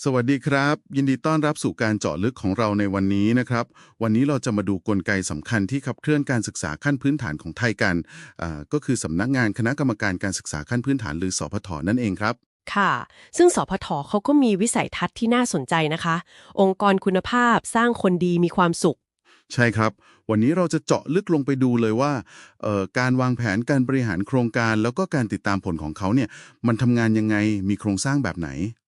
สวัสดีครับ ยินดีต้อนรับสู่การเจาะลึกของเราในวันนี้นะครับ วันนี้เราจะมาดูกลไกสำคัญที่ขับเคลื่อนการศึกษาขั้นพื้นฐานของไทยกันอ่าก็คือสำนักงานคณะกรรมการการศึกษาขั้นพื้นฐานหรือสพทนั่นเองครับค่ะ ซึ่งสพทเขาก็มีวิสัยทัศน์ที่น่าสนใจนะคะ องค์กรคุณภาพสร้างคนดีมีความสุข ใช่ครับ วันนี้เราจะเจาะลึกลงไปดูเลยว่าเอ่อการวางแผนการบริหารโครงการ แล้วก็การติดตามผลของเขาเนี่ยมันทำงานยังไงมีโครงสร้างแบบไหนอืม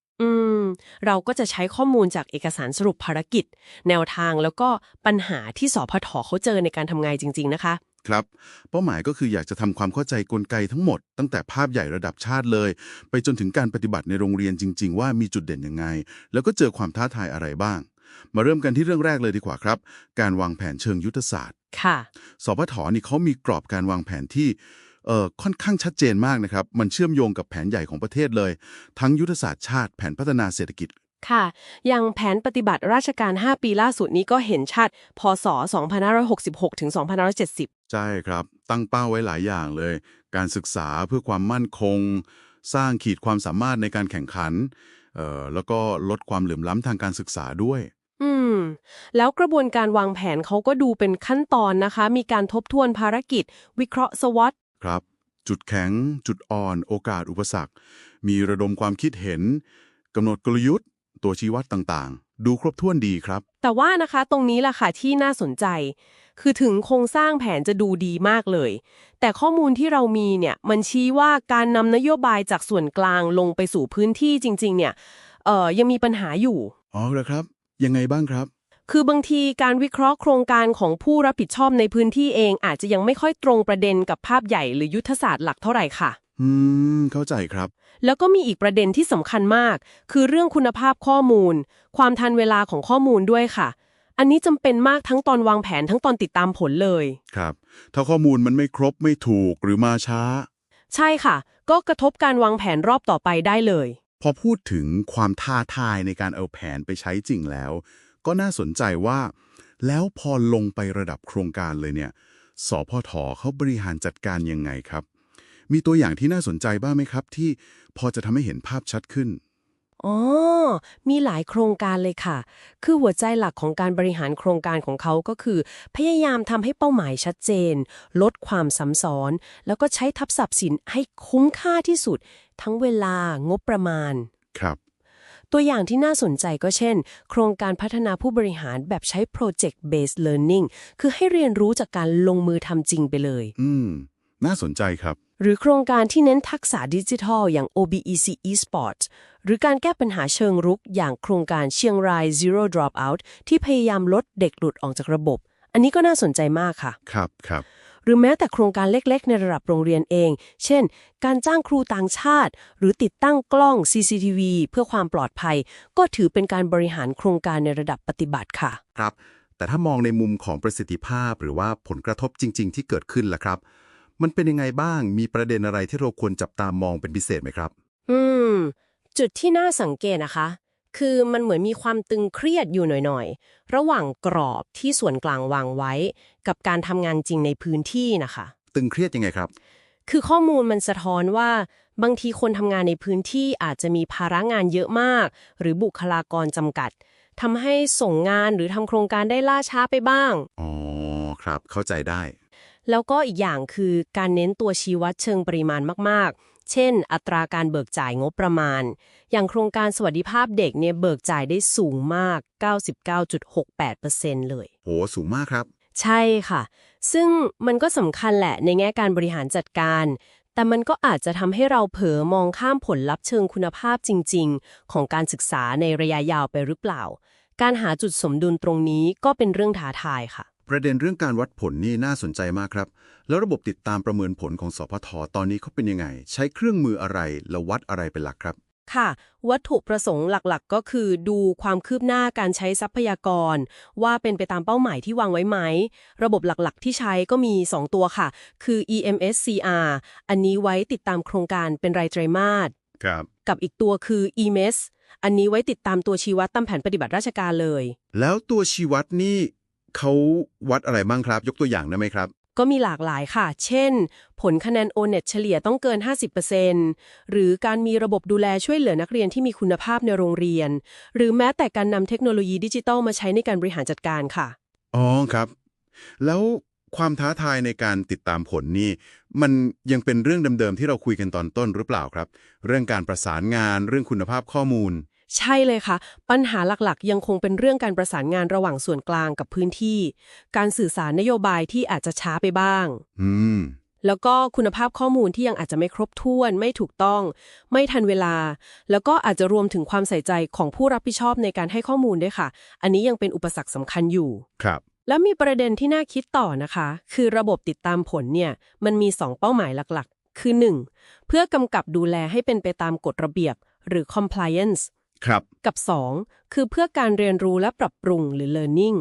เราก็จะใช้ข้อมูลจากเอกสารสรุปภารกิจ แนวทางแล้วก็ปัญหาที่สพทเขาเจอในการทำงานจริง ๆ นะคะ ครับ เป้าหมายก็คืออยากจะทำความเข้าใจกลไกทั้งหมด ตั้งแต่ภาพใหญ่ระดับชาติเลย ไปจนถึงการปฏิบัติในโรงเรียนจริง ๆ ว่ามีจุดเด่นยังไง แล้วก็เจอความท้าทายอะไรบ้าง มาเริ่มกันที่เรื่องแรกเลยดีกว่าครับ การวางแผนเชิงยุทธศาสตร์ ค่ะ สพทนี่เขามีกรอบการวางแผนที่เอ่อ ค่อนข้างชัดเจนมากนะครับ มันเชื่อมโยงกับแผนใหญ่ของประเทศเลย ทั้งยุทธศาสตร์ชาติแผนพัฒนาเศรษฐกิจค่ะ อย่างแผนปฏิบัติราชการ 5 ปีล่าสุดนี้ก็เห็นชัด พศ 2566 ถึง 2570 ใช่ครับ ตั้งเป้าไว้หลายอย่างเลย การศึกษาเพื่อความมั่นคง สร้างขีดความสามารถในการแข่งขันเอ่อแล้วก็ลดความเหลื่อมล้ำทางการศึกษาด้วย อืม แล้วกระบวนการวางแผนเขาก็ดูเป็นขั้นตอนนะคะ มีการทบทวนภารกิจ วิเคราะห์สวอต ครับ จุดแข็ง จุดอ่อน โอกาสอุปสรรค มีระดมความคิดเห็นกำหนดกลยุทธ์ ตัวชี้วัดต่างๆ ดูครบถ้วนดีครับ แต่ว่านะคะตรงนี้แหละค่ะที่น่าสนใจ คือถึงโครงสร้างแผนจะดูดีมากเลย แต่ข้อมูลที่เรามีเนี่ยมันชี้ว่าการนำนโยบายจากส่วนกลางลงไปสู่พื้นที่จริง ๆ เนี่ยเอ่อยังมีปัญหาอยู่ อ๋อเหรอครับ ยังไงบ้างครับ คือบางทีการวิเคราะห์โครงการของผู้รับผิดชอบในพื้นที่เองอาจจะยังไม่ค่อยตรงประเด็นกับภาพใหญ่หรือยุทธศาสตร์หลักเท่าไหร่ค่ะ อืม เข้าใจครับ แล้วก็มีอีกประเด็นที่สำคัญมาก คือเรื่องคุณภาพข้อมูล ความทันเวลาของข้อมูลด้วยค่ะ อันนี้จำเป็นมากทั้งตอนวางแผนทั้งตอนติดตามผลเลย ครับ ถ้าข้อมูลมันไม่ครบไม่ถูกหรือมาช้า ใช่ค่ะ ก็กระทบการวางแผนรอบต่อไปได้เลย พอพูดถึงความท้าทายในการเอาแผนไปใช้จริงแล้ว ก็น่าสนใจว่า แล้วพอลงไประดับโครงการเลยเนี่ยสพทเขาบริหารจัดการยังไงครับ มีตัวอย่างที่น่าสนใจบ้างไหมครับ ที่พอจะทำให้เห็นภาพชัดขึ้นอ๋อ มีหลายโครงการเลยค่ะ คือหัวใจหลักของการบริหารโครงการของเขาก็คือ พยายามทำให้เป้าหมายชัดเจน ลดความซ้ำซ้อน แล้วก็ใช้ทับศัพท์สินให้คุ้มค่าที่สุด ทั้งเวลางบประมาณ ครับ ตัวอย่างที่น่าสนใจก็เช่น โครงการพัฒนาผู้บริหารแบบใช้ project based learning คือให้เรียนรู้จากการลงมือทำจริงไปเลย อืม น่าสนใจครับ หรือโครงการที่เน้นทักษะดิจิทัลอย่าง OBEC eSports หรือการแก้ปัญหาเชิงรุกอย่างโครงการเชียงราย Zero Dropout ที่พยายามลดเด็กหลุดออกจากระบบ อันนี้ก็น่าสนใจมากค่ะ ครับครับ หรือแม้แต่โครงการเล็กๆ ในระดับโรงเรียนเอง เช่น การจ้างครูต่างชาติ หรือติดตั้งกล้อง CCTV เพื่อความปลอดภัย ก็ถือเป็นการบริหารโครงการในระดับปฏิบัติค่ะ ครับ แต่ถ้ามองในมุมของประสิทธิภาพ หรือว่าผลกระทบจริง ๆ ที่เกิดขึ้นล่ะครับ มันเป็นยังไงบ้าง มีประเด็นอะไรที่เราควรจับตามองเป็นพิเศษไหมครับ อืม จุดที่น่าสังเกตนะคะ คือมันเหมือนมีความตึงเครียดอยู่หน่อยๆ ระหว่างกรอบที่ส่วนกลางวางไว้ กับการทำงานจริงในพื้นที่นะคะ ตึงเครียดยังไงครับ คือข้อมูลมันสะท้อนว่า บางทีคนทำงานในพื้นที่อาจจะมีภาระงานเยอะมาก หรือบุคลากรจำกัดทำให้ส่งงานหรือทำโครงการได้ล่าช้าไปบ้าง อ๋อ ครับ เข้าใจได้ แล้วก็อีกอย่างคือการเน้นตัวชี้วัดเชิงปริมาณมากๆ เช่น อัตราการเบิกจ่ายงบประมาณ อย่างโครงการสวัสดิภาพเด็กเนี่ยเบิกจ่ายได้สูงมาก 99.68%เลย โห สูงมากครับ ใช่ค่ะ ซึ่งมันก็สำคัญแหละในแง่การบริหารจัดการ แต่มันก็อาจจะทำให้เราเผลอมองข้ามผลลัพธ์เชิงคุณภาพจริง ๆ ของการศึกษาในระยะยาวไปหรือเปล่า การหาจุดสมดุลตรงนี้ก็เป็นเรื่องท้าทายค่ะ ประเด็นเรื่องการวัดผลนี่น่าสนใจมากครับ แล้วระบบติดตามประเมินผลของสพทตอนนี้เขาเป็นยังไง ใช้เครื่องมืออะไรแล้ววัดอะไรเป็นหลักครับ ค่ะ วัตถุประสงค์หลักๆ ก็คือดูความคืบหน้าการใช้ทรัพยากร ว่าเป็นไปตามเป้าหมายที่วางไว้ไหม ระบบหลักๆ ที่ใช้ก็มี 2 ตัวค่ะ คือ EMSCR อันนี้ไว้ติดตามโครงการเป็นรายไตรมาสครับ กับอีกตัวคือ EMES อันนี้ไว้ติดตามตัวชี้วัดตามแผนปฏิบัติราชการเลย แล้วตัวชี้วัดนี่ เขาวัดอะไรบ้างครับ ยกตัวอย่างได้ไหมครับ ก็มีหลากหลายค่ะ เช่น ผลคะแนน O-NET เฉลี่ยต้องเกิน 50%หรือการมีระบบดูแลช่วยเหลือนักเรียนที่มีคุณภาพในโรงเรียน หรือแม้แต่การนำเทคโนโลยีดิจิทัลมาใช้ในการบริหารจัดการค่ะ อ๋อครับ แล้วความท้าทายในการติดตามผลนี่ มันยังเป็นเรื่องเดิมๆที่เราคุยกันตอนต้นหรือเปล่าครับ เรื่องการประสานงานเรื่องคุณภาพข้อมูล ใช่เลยค่ะ ปัญหาหลักๆ ยังคงเป็นเรื่องการประสานงานระหว่างส่วนกลางกับพื้นที่ การสื่อสารนโยบายที่อาจจะช้าไปบ้าง อืม แล้วก็คุณภาพข้อมูลที่ยังอาจจะไม่ครบถ้วน ไม่ถูกต้อง ไม่ทันเวลา แล้วก็อาจจะรวมถึงความใส่ใจของผู้รับผิดชอบในการให้ข้อมูลด้วยค่ะ อันนี้ยังเป็นอุปสรรคสำคัญอยู่ ครับ แล้วมีประเด็นที่น่าคิดต่อนะคะ คือระบบติดตามผลเนี่ย มันมี 2 เป้าหมายหลักๆ คือ 1. เพื่อกำกับดูแลให้เป็นไปตามกฎระเบียบ หรือ compliance ครับ กับ 2. คือเพื่อการเรียนรู้และปรับปรุงหรือ learning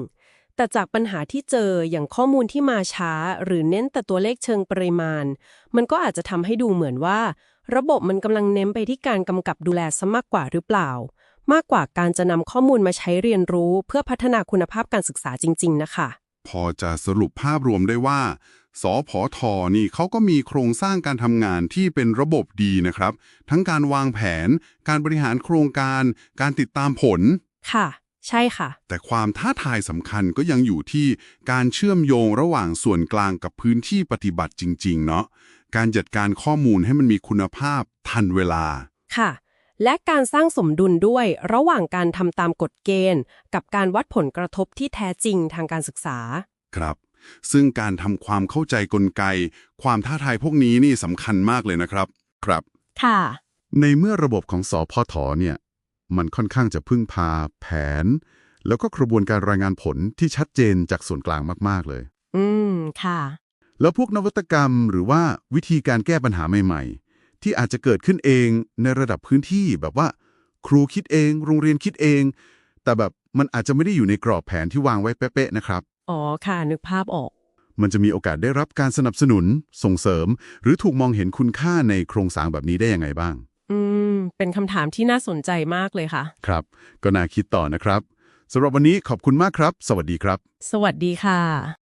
แต่จากปัญหาที่เจออย่างข้อมูลที่มาช้า หรือเน้นแต่ตัวเลขเชิงปริมาณ มันก็อาจจะทำให้ดูเหมือนว่า ระบบมันกำลังเน้นไปที่การกำกับดูแลซะมากกว่าหรือเปล่า มากกว่าการจะนำข้อมูลมาใช้เรียนรู้ เพื่อพัฒนาคุณภาพการศึกษาจริง ๆ นะคะ พอจะสรุปภาพรวมได้ว่า สพทนี่เขาก็มีโครงสร้างการทำงานที่เป็นระบบดีนะครับ ทั้งการวางแผน การบริหารโครงการ การติดตามผล ค่ะ ใช่ค่ะ แต่ความท้าทายสำคัญก็ยังอยู่ที่การเชื่อมโยงระหว่างส่วนกลางกับพื้นที่ปฏิบัติจริง ๆ เนาะการจัดการข้อมูลให้มันมีคุณภาพทันเวลา ค่ะ และการสร้างสมดุลด้วยระหว่างการทำตามกฎเกณฑ์ กับการวัดผลกระทบที่แท้จริงทางการศึกษา ครับ ซึ่งการทำความเข้าใจกลไก ความท้าทายพวกนี้นี่สำคัญมากเลยนะครับ ครับ ค่ะ ในเมื่อระบบของสอพทเนี่ย มันค่อนข้างจะพึ่งพา แผน แล้วก็กระบวนการรายงานผลที่ชัดเจนจากส่วนกลางมาก ๆ เลย อืม ค่ะ แล้วพวกนวัตกรรมหรือว่าวิธีการแก้ปัญหาใหม่ ๆ ที่อาจจะเกิดขึ้นเองในระดับพื้นที่แบบว่า ครูคิดเอง โรงเรียนคิดเอง แต่แบบมันอาจจะไม่ได้อยู่ในกรอบแผนที่วางไว้เป๊ะๆนะครับ อ๋อค่ะนึกภาพออก มันจะมีโอกาสได้รับการสนับสนุน ส่งเสริม หรือถูกมองเห็นคุณค่าในโครงสร้างแบบนี้ได้ยังไงบ้าง อืม เป็นคำถามที่น่าสนใจมากเลยค่ะ ครับ ก็น่าคิดต่อนะครับสำหรับวันนี้ขอบคุณมากครับ สวัสดีครับ สวัสดีค่ะ